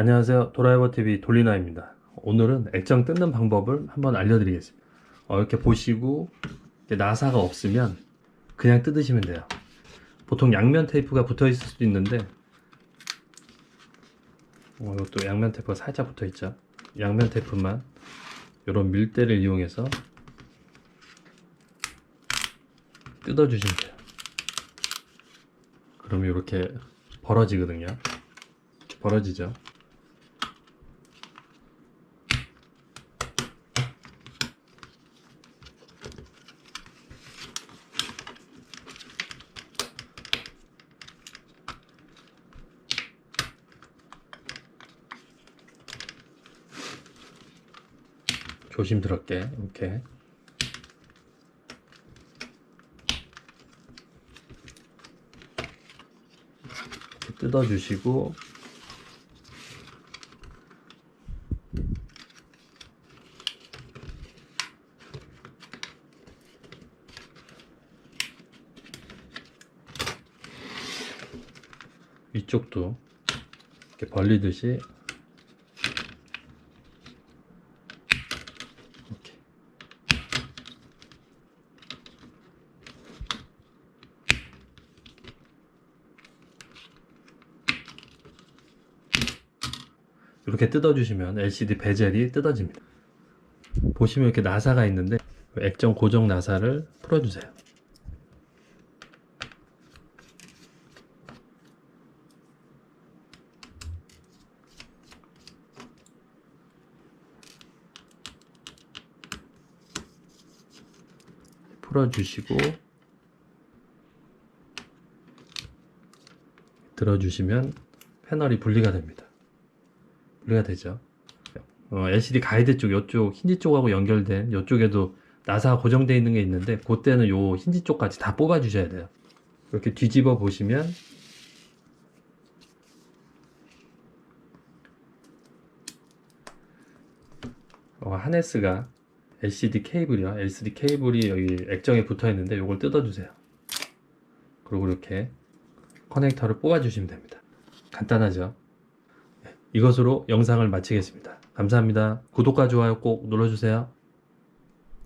안녕하세요. 도라이버TV 돌리나입니다. 오늘은 액정 뜯는 방법을 한번 알려드리겠습니다. 어, 이렇게 보시고 이렇게 나사가 없으면 그냥 뜯으시면 돼요. 보통 양면 테이프가 붙어 있을 수도 있는데 어, 이것도 양면 테이프가 살짝 붙어 있죠. 양면 테이프만 이런 밀대를 이용해서 뜯어주시면 돼요. 그러면 이렇게 벌어지거든요. 벌어지죠. 조심스럽게 이렇게. 뜯어주시고. 위쪽도 이렇게 벌리듯이 이렇게 뜯어주시면 LCD 베젤이 뜯어집니다. 보시면 이렇게 나사가 있는데 액정 고정 나사를 풀어주세요. 풀어주시고 들어주시면 패널이 분리가 됩니다. 분리가 되죠. 어, LCD 가이드 쪽, 이쪽 힌지 쪽하고 연결된 이쪽에도 나사가 고정되어 있는 게 있는데 그때는 요 힌지 쪽까지 다 뽑아 주셔야 돼요. 이렇게 뒤집어 보시면 어, 하네스가 LCD 케이블이요. LCD 케이블이 여기 액정에 붙어 있는데 이걸 뜯어 주세요. 그리고 이렇게 커넥터를 뽑아 주시면 됩니다. 간단하죠? 네, 이것으로 영상을 마치겠습니다. 감사합니다. 구독과 좋아요 꼭 눌러주세요.